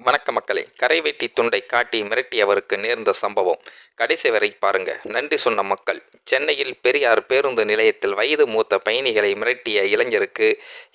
வணக்க மக்களே கரைவெட்டி துண்டை காட்டி மிரட்டியவருக்கு நேர்ந்த சம்பவம். கடைசி வரை பாருங்க. நன்றி சொன்ன மக்கள் சென்னையில் பெரியார் பேருந்து நிலையத்தில் வயது மூத்த பயணிகளை மிரட்டிய இளைஞருக்கு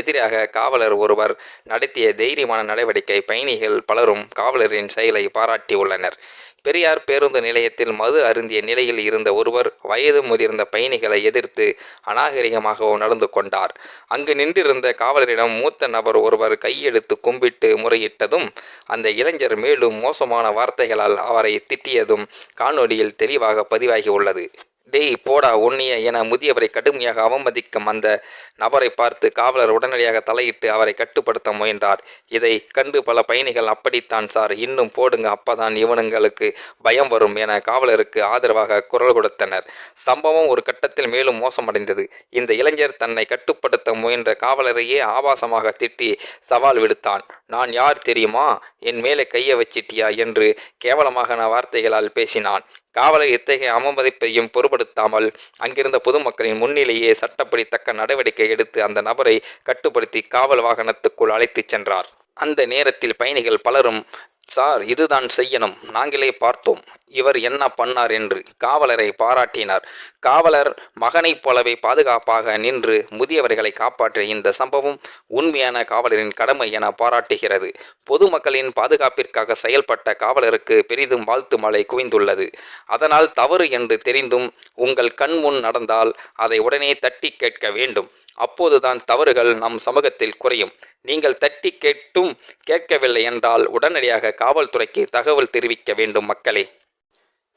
எதிராக காவலர் ஒருவர் நடத்திய தைரியமான நடவடிக்கை பயணிகள் பலரும் காவலரின் செயலை பாராட்டியுள்ளனர். பெரியார் பேருந்து நிலையத்தில் மது அருந்திய நிலையில் இருந்த ஒருவர் வயது முதிர்ந்த பயணிகளை எதிர்த்து அநாகரிகமாகவும் நடந்து கொண்டார். அங்கு நின்றிருந்த காவலரிடம் மூத்த நபர் ஒருவர் கையெடுத்து கும்பிட்டு முறையிட்டதும் அந்த இளைஞர் மேலும் மோசமான வார்த்தைகளால் அவரை திட்டியதும் காணொளியில் தெளிவாக பதிவாகி உள்ளது. டேய் போடா உன்னிய. என முதியவரை கடுமையாக அவமதிக்கும் அந்த நபரை பார்த்து காவலர் உடனடியாக தலையிட்டு அவரை கட்டுப்படுத்த முயன்றார். இதை கண்டு பல பயணிகள் அப்படித்தான் சார் இன்னும் போடுங்க அப்பதான் இவனுங்களுக்கு பயம் வரும் என காவலருக்கு ஆதரவாக குரல் கொடுத்தனர். சம்பவம் ஒரு கட்டத்தில் மேலும் மோசமடைந்தது. இந்த இளைஞர் தன்னை கட்டுப்படுத்த முயன்ற காவலரையே ஆபாசமாக திட்டி சவால் விடுத்தான். நான் யார் தெரியுமா? என் மேலே கையை வச்சிட்டியா? என்று கேவலமாக வார்த்தைகளால் பேசினான். காவலர் இத்தகைய அவமதிப்பையும் பொருட்படுத்தாமல் அங்கிருந்த பொதுமக்களின் முன்னிலேயே சட்டப்படி தக்க நடவடிக்கை எடுத்து அந்த நபரை கட்டுப்படுத்தி காவல் வாகனத்துக்குள் அழைத்துச் சென்றார். அந்த நேரத்தில் பயணிகள் பலரும் சார் இதுதான் செய்யணும். நாங்களே பார்த்தோம். இவர் என்ன பண்ணார் என்று காவலரை பாராட்டினார். காவலர் மகனைப் போலவே பாதுகாப்பாக நின்று முதியவர்களை காப்பாற்றிய இந்த சம்பவம் உண்மையான காவலரின் கடமை என பாராட்டுகிறது. பொதுமக்களின் பாதுகாப்பிற்காக செயல்பட்ட காவலருக்கு பெரிதும் வாழ்த்து மழை குவிந்துள்ளது. அதனால் தவறு என்று தெரிந்தும் உங்கள் கண் முன் நடந்தால் அதை உடனே தட்டி கேட்க வேண்டும். அப்போதுதான் தவறுகள் நம் சமூகத்தில் குறையும். நீங்கள் தட்டி கேட்டும் கேட்கவில்லை என்றால் உடனடியாக காவல்துறைக்கு தகவல் தெரிவிக்க வேண்டும் மக்களே.